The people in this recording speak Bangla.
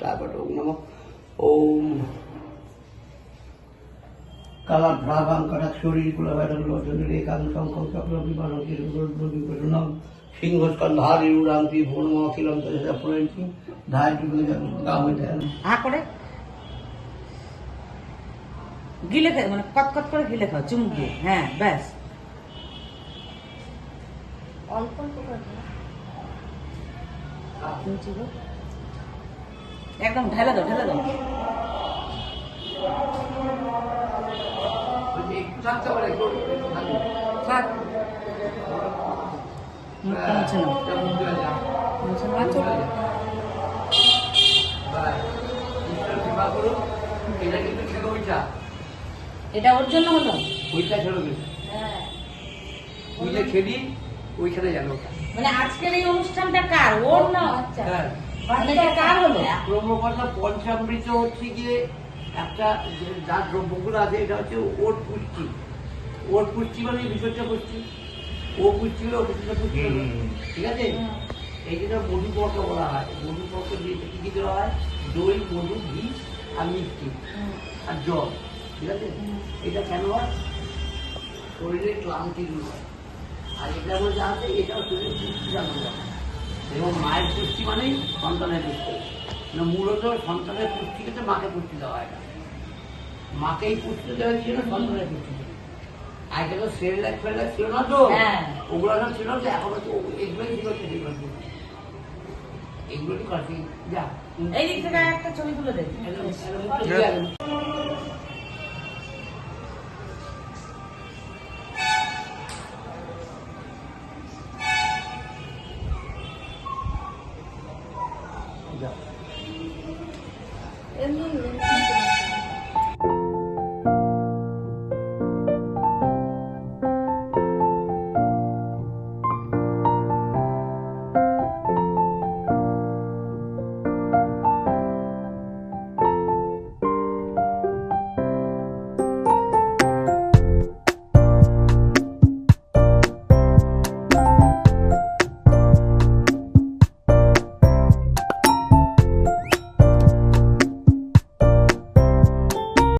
তারপর ওম নম ওম কালা ভ্রাগাম কাটাক শরীর কুলভাইরগুলো রেখাং শঙ্খ চক্র বিমান বিপরণম সিংহস্কন্ধারি উড়ান্তি ভূর্ণ অখিলম পুরন্তি ধায় গামে দেন হা করে গিলে খাও মানে কটকট করে গিলে খাও চুমুক দিয়ে হ্যাঁ ব্যাস অল্প অল্প করে দাও। নিচে গো। একদম ঢেলে দাও ঢেলে দাও। থাক মুখটা মুছে নাও। মুছে নাও। চলো। এটা কিন্তু ছিল ওইটা এটা ওর জন্য হলো? ওইটা ছিল হ্যাঁ। যে খেলি ওইখানে জানো মানে আজকের এই অনুষ্ঠানটা কার? ওর না আচ্ছা কার হলো? ব্রহ্মকথা পঞ্চামৃত হচ্ছে গিয়ে একটা যে- দ্রব্যগুলো আছে এটা হচ্ছে ওর পুষ্টি। ওর পুষ্টি মানে বিষয়টা পুষ্টি। ও পুষ্টি হলে ও পুষ্টিটা পুষ্টি ঠিক আছে? এই যেটা মধুপর্ক বলা হয়। মধুপর্ক দিয়ে কি কি দেওয়া হয়? দই মধু ঘি আর মিষ্টি আর জল। ঠিক আছে? এটা কেন হয়? শরীরে ক্লান্তি দূর হয়। আর এটার মধ্যে আছে এটাও শরীরের যায় এবং মায়ের পুষ্টি মানেই সন্তানের পুষ্টি। মানে মূলত সন্তানের পুষ্টি কিন্তু মাকে পুষ্টি দেওয়া হয় না। মাকেই পুষ্টি দেওয়া ছিল সন্তানের পুষ্টি আগে তো সেরেলাক ফেরেলাক ছিল না তো? হ্যাঁ। ওগুলো সব ছিল তো? এখন তো এগুলোই ছিল সেগুলো এগুলো তো কাছে যা। এই দিক থেকে একটা ছবি তুলে দিয়ে